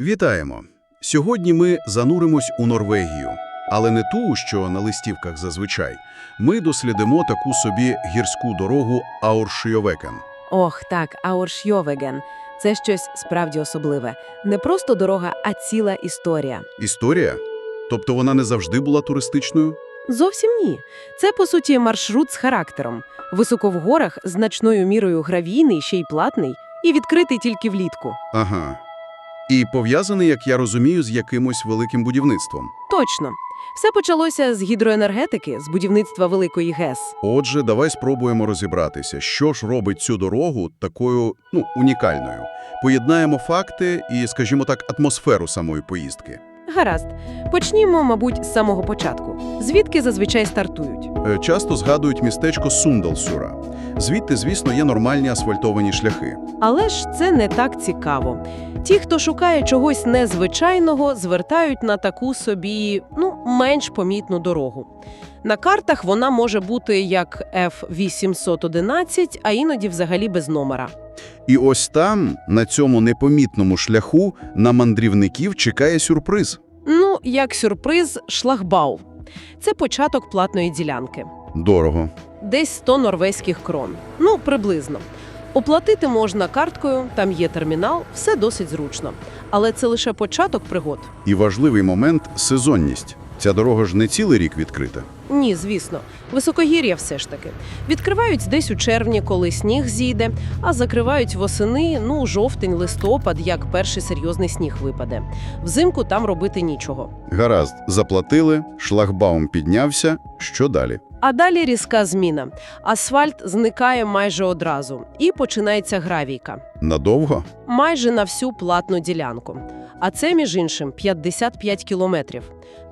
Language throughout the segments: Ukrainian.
Вітаємо! Сьогодні ми зануримось у Норвегію. Але не ту, що на листівках зазвичай. Ми дослідимо таку собі гірську дорогу Ауршйовекен. Ох, так, Ауршйовеген. Це щось справді особливе. Не просто дорога, а ціла історія. Історія? Тобто вона не завжди була туристичною? Зовсім ні. Це, по суті, маршрут з характером. Високо в горах, значною мірою гравійний, ще й платний, і відкритий тільки влітку. Ага. І пов'язаний, як я розумію, з якимось великим будівництвом. Точно. Все почалося з гідроенергетики, з будівництва Великої ГЕС. Отже, давай спробуємо розібратися, що ж робить цю дорогу такою, ну, унікальною. Поєднаємо факти і, скажімо так, атмосферу самої поїздки. Гаразд. Почнімо, мабуть, з самого початку. Звідки зазвичай стартують? Е, Часто згадують містечко Сундалсюра. Звідти, звісно, є нормальні асфальтовані шляхи. Але ж це не так цікаво. Ті, хто шукає чогось незвичайного, звертають на таку собі, ну, менш помітну дорогу. На картах вона може бути як F811, а іноді взагалі без номера. І ось там, на цьому непомітному шляху, на мандрівників чекає сюрприз. Ну, як сюрприз, шлагбау. Це початок платної ділянки. Дорого. Десь 100 норвезьких крон. Ну, приблизно. Оплатити можна карткою, там є термінал, все досить зручно. Але це лише початок пригод. І важливий момент – сезонність. Ця дорога ж не цілий рік відкрита. Ні, звісно. Високогір'я все ж таки. Відкривають десь у червні, коли сніг зійде, а закривають восени, ну, жовтень, листопад, як перший серйозний сніг випаде. Взимку там робити нічого. Гаразд, заплатили, шлагбаум піднявся. Що далі? А далі різка зміна. Асфальт зникає майже одразу, і починається гравійка. Надовго? майже на всю платну ділянку. А це, між іншим, 55 кілометрів.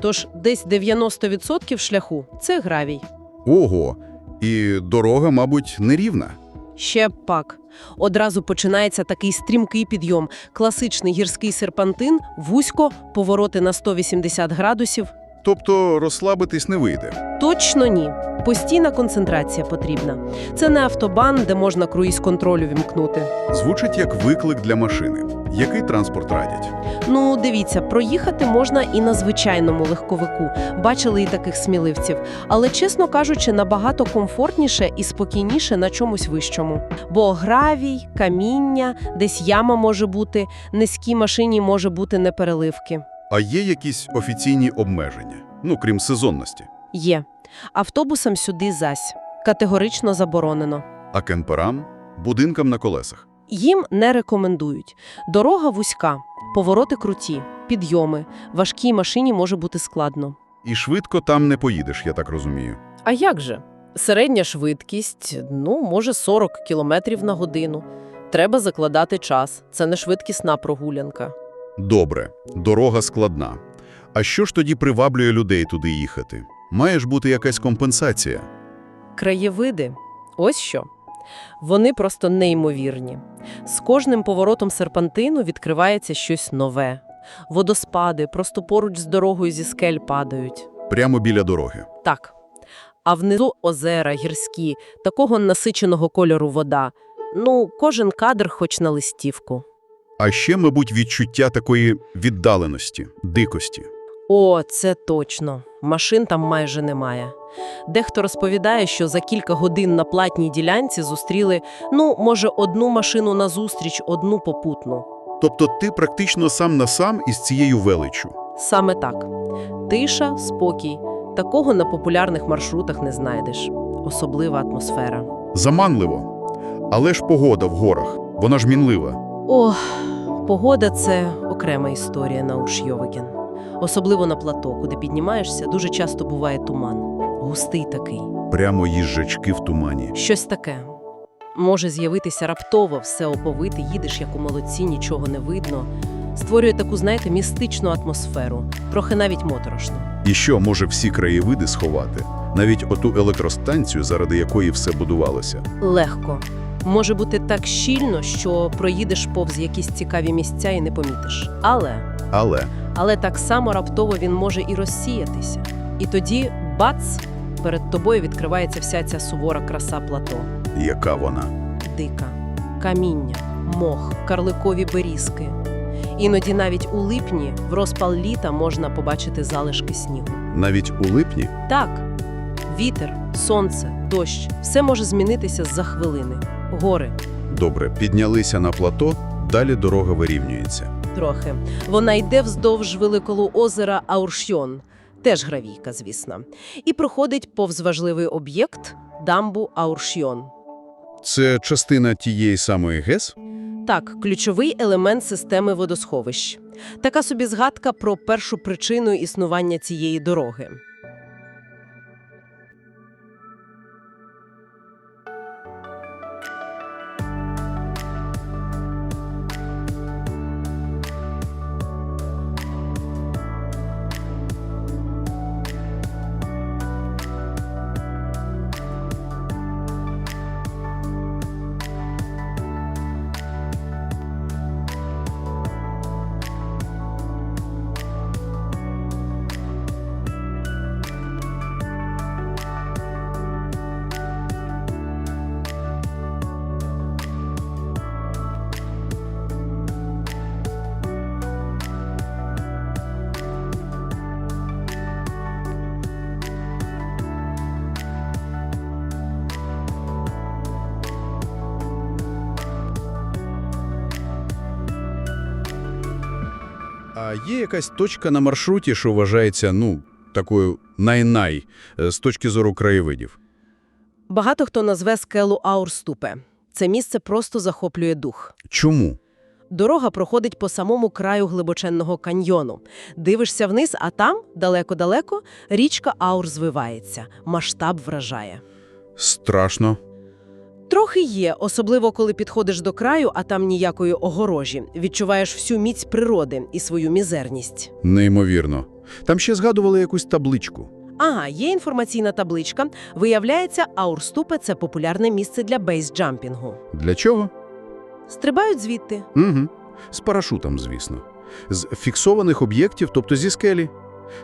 Тож десь 90% шляху – це гравій. Ого! І дорога, мабуть, нерівна. Ще пак. Одразу починається такий стрімкий підйом. Класичний гірський серпантин, вузько, повороти на 180 градусів. Тобто розслабитись не вийде. Точно ні. Постійна концентрація потрібна. Це не автобан, де можна круїз-контролю вімкнути. Звучить як виклик для машини. Який транспорт радять? Ну, дивіться, проїхати можна і на звичайному легковику. Бачили і таких сміливців. Але, чесно кажучи, набагато комфортніше і спокійніше на чомусь вищому. Бо гравій, каміння, десь яма може бути, низькій машині може бути непереливки. А є якісь офіційні обмеження? Ну, крім сезонності. Є. Автобусам сюди зась. Категорично заборонено. А кемперам? Будинкам на колесах. Їм не рекомендують. Дорога вузька, повороти круті, підйоми. Важкій машині може бути складно. І швидко там не поїдеш, я так розумію. А як же? Середня швидкість, ну, може, 40 кілометрів на годину. Треба закладати час. Це не швидкісна прогулянка. Добре, дорога складна. А що ж тоді приваблює людей туди їхати? Має ж бути якась компенсація. Краєвиди ось що. Вони просто неймовірні. З кожним поворотом серпантину відкривається щось нове. Водоспади просто поруч з дорогою зі скель падають. Прямо біля дороги. Так. А внизу озера гірські, такого насиченого кольору вода. Ну, кожен кадр хоч на листівку. А ще, мабуть, відчуття такої віддаленості, дикості. О, це точно. Машин там майже немає. Дехто розповідає, що за кілька годин на платній ділянці зустріли, ну, може, одну машину назустріч, одну попутну. Тобто ти практично сам на сам із цією величчю. Саме так. Тиша, спокій. Такого на популярних маршрутах не знайдеш. Особлива атмосфера. Заманливо. Але ж погода в горах, вона ж мінлива. Ох, погода це окрема історія на Ушйовиген. Особливо на плато, куди піднімаєшся, дуже часто буває туман. Густий такий. Прямо їжачки в тумані. Щось таке. Може з'явитися раптово, все оповите, їдеш як у молодці, нічого не видно. Створює таку, знаєте, містичну атмосферу, трохи навіть моторошно. І що може всі краєвиди сховати? Навіть оту електростанцію, заради якої все будувалося. Легко. Може бути так щільно, що проїдеш повз якісь цікаві місця і не помітиш. Але, Але але так само раптово він може і розсіятися. І тоді бац! Перед тобою відкривається вся ця сувора краса плато. яка вона? Дика, каміння, мох, карликові берізки. Іноді навіть у липні в розпал літа можна побачити залишки снігу. Навіть у липні? Так, вітер, сонце, дощ все може змінитися за хвилини. Гори Добре, піднялися на плато, далі дорога вирівнюється. трохи. Вона йде вздовж великого озера Ауршйон, теж гравійка, звісно, і проходить повз важливий об'єкт дамбу Ауршйон. Це частина тієї самої ГЕС? Так, ключовий елемент системи водосховищ. Така собі згадка про першу причину існування цієї дороги. А є якась точка на маршруті, що вважається, ну, такою най-най е, з точки зору краєвидів? Багато хто назве скелу Аурступе. Це місце просто захоплює дух. Чому? Дорога проходить по самому краю глибоченного каньйону. Дивишся вниз, а там, далеко-далеко, річка Аур звивається. Масштаб вражає. Страшно. Трохи є, особливо коли підходиш до краю, а там ніякої огорожі. Відчуваєш всю міць природи і свою мізерність. Неймовірно. Там ще згадували якусь табличку. Ага, є інформаційна табличка. Виявляється, Аурступе – це популярне місце для бейсджампінгу. Для чого? Стрибають звідти. Угу. З парашутом, звісно. З фіксованих об'єктів, тобто зі скелі.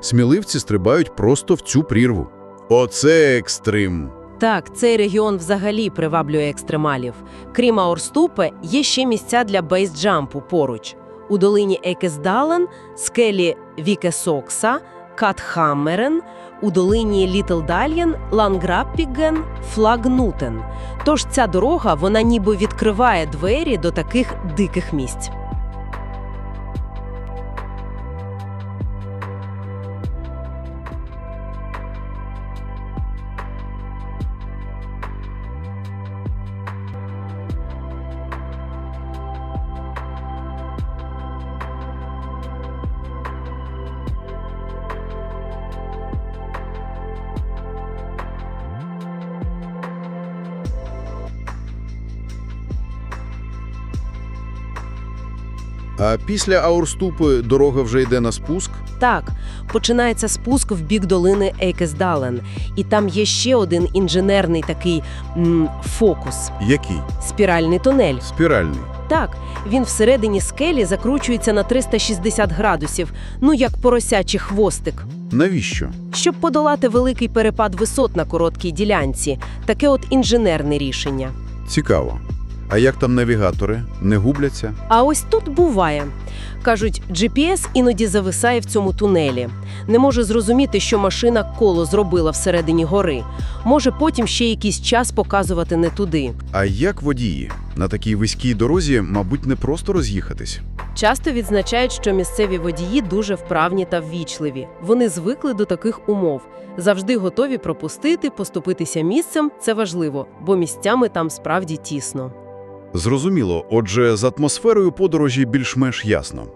Сміливці стрибають просто в цю прірву. Оце екстрим. Так, цей регіон взагалі приваблює екстремалів. Крім Аурступе, є ще місця для бейсджампу поруч. У долині Екесдален, скелі Вікесокса, Катхаммерен, у долині Літлдальєн, Ланграппіген, Флагнутен. Тож ця дорога, вона ніби відкриває двері до таких диких місць. А після Аурступи дорога вже йде на спуск. Так, починається спуск в бік долини Ейкесдален. І там є ще один інженерний такий м, фокус Який? спіральний тунель. Спіральний. Так, він всередині скелі закручується на 360 градусів, ну як поросячий хвостик. Навіщо? Щоб подолати великий перепад висот на короткій ділянці, таке от інженерне рішення. Цікаво. А як там навігатори? Не губляться? А ось тут буває. Кажуть, GPS іноді зависає в цьому тунелі. Не може зрозуміти, що машина коло зробила всередині гори. Може потім ще якийсь час показувати не туди. А як водії? На такій вузькій дорозі, мабуть, не просто роз'їхатись. Часто відзначають, що місцеві водії дуже вправні та ввічливі. Вони звикли до таких умов. Завжди готові пропустити, поступитися місцем це важливо, бо місцями там справді тісно. Зрозуміло, отже, з атмосферою подорожі більш-менш ясно.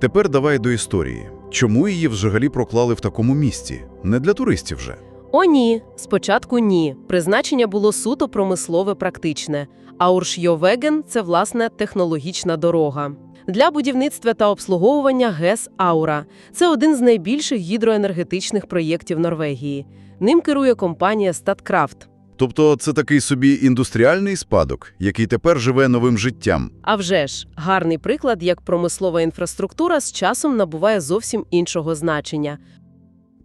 Тепер давай до історії. Чому її взагалі проклали в такому місці? Не для туристів же. О, ні, спочатку ні. Призначення було суто промислове практичне. А Уршйовеген – це, власне, технологічна дорога. Для будівництва та обслуговування ГЕС «Аура». Це один з найбільших гідроенергетичних проєктів Норвегії. Ним керує компанія «Статкрафт». Тобто це такий собі індустріальний спадок, який тепер живе новим життям. А вже ж, гарний приклад, як промислова інфраструктура з часом набуває зовсім іншого значення.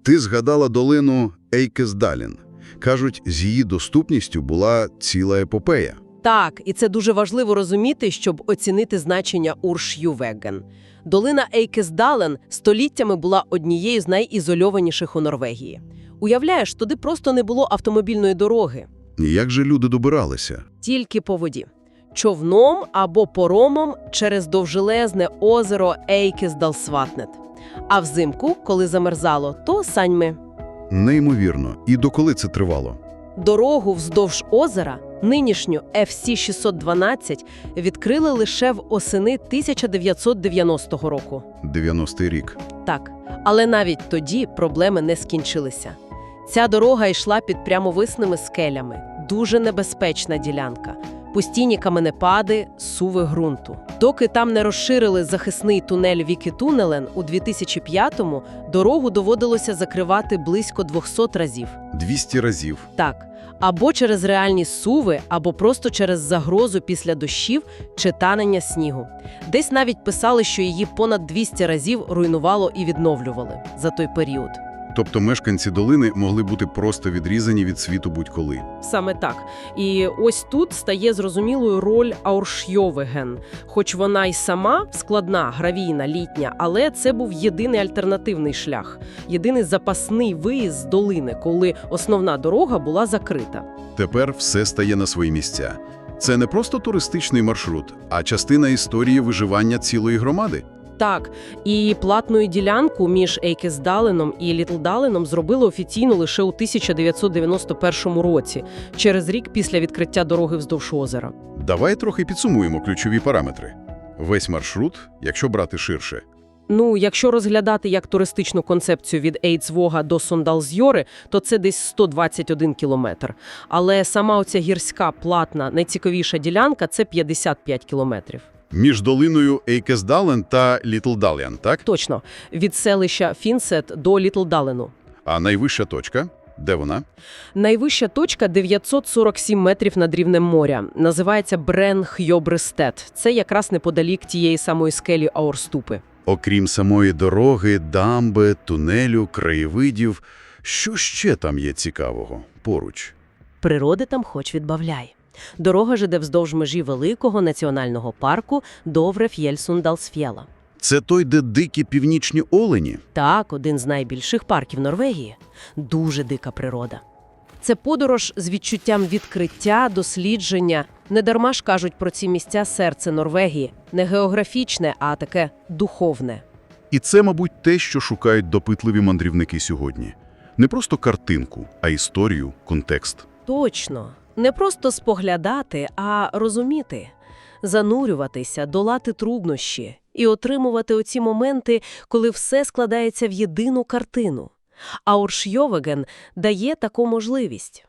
Ти згадала долину Ейкесдалін. Кажуть, з її доступністю була ціла епопея. Так, і це дуже важливо розуміти, щоб оцінити значення Уршювеген. Долина Ейкесдален століттями була однією з найізольованіших у Норвегії. Уявляєш, туди просто не було автомобільної дороги, як же люди добиралися? тільки по воді. Човном або поромом через довжелезне озеро Ейкесдалсватнет. А взимку, коли замерзало, то саньми. Неймовірно. І доколи це тривало? Дорогу вздовж озера, нинішню FC-612, відкрили лише в осени 1990 року. 90-й рік. Так, але навіть тоді проблеми не скінчилися. Ця дорога йшла під прямовисними скелями. Дуже небезпечна ділянка. Постійні каменепади, суви ґрунту. Доки там не розширили захисний тунель Віки-Тунелен у 2005-му, дорогу доводилося закривати близько 200 разів. 200 разів. Так, або через реальні суви, або просто через загрозу після дощів чи танення снігу. Десь навіть писали, що її понад 200 разів руйнувало і відновлювали за той період. Тобто мешканці долини могли бути просто відрізані від світу будь-коли. Саме так. І ось тут стає зрозумілою роль Ауршйовеген. Хоч вона й сама складна, гравійна, літня, але це був єдиний альтернативний шлях, єдиний запасний виїзд з долини, коли основна дорога була закрита. Тепер все стає на свої місця. Це не просто туристичний маршрут, а частина історії виживання цілої громади. Так, і платну ділянку між Ейкесдаленом і Літлдаленом зробили офіційно лише у 1991 році, через рік після відкриття дороги вздовж озера. Давай трохи підсумуємо ключові параметри. Весь маршрут, якщо брати ширше, Ну, якщо розглядати як туристичну концепцію від Ейцвога до Сондалзьори, то це десь 121 кілометр. Але сама оця гірська, платна, найцікавіша ділянка – це 55 кілометрів. Між долиною Ейкесдален та Літлдален, так? Точно. Від селища Фінсет до Літлдалену. А найвища точка, де вона? Найвища точка 947 метрів над рівнем моря. Називається Брен-Хьобрестет. Це якраз неподалік тієї самої скелі Аурступи. Окрім самої дороги, дамби, тунелю, краєвидів, що ще там є цікавого поруч? Природи там хоч відбавляй. Дорога ж іде вздовж межі великого національного парку Довре-Ф'єльсундалсф'єла. Це той, де дикі північні олені? Так, один з найбільших парків Норвегії. Дуже дика природа. Це подорож з відчуттям відкриття, дослідження. Недарма ж кажуть про ці місця серце Норвегії. Не географічне, а таке духовне. І це, мабуть, те, що шукають допитливі мандрівники сьогодні. Не просто картинку, а історію, контекст. Точно. Не просто споглядати, а розуміти. Занурюватися, долати труднощі і отримувати оці моменти, коли все складається в єдину картину. А Оршйовеген дає таку можливість.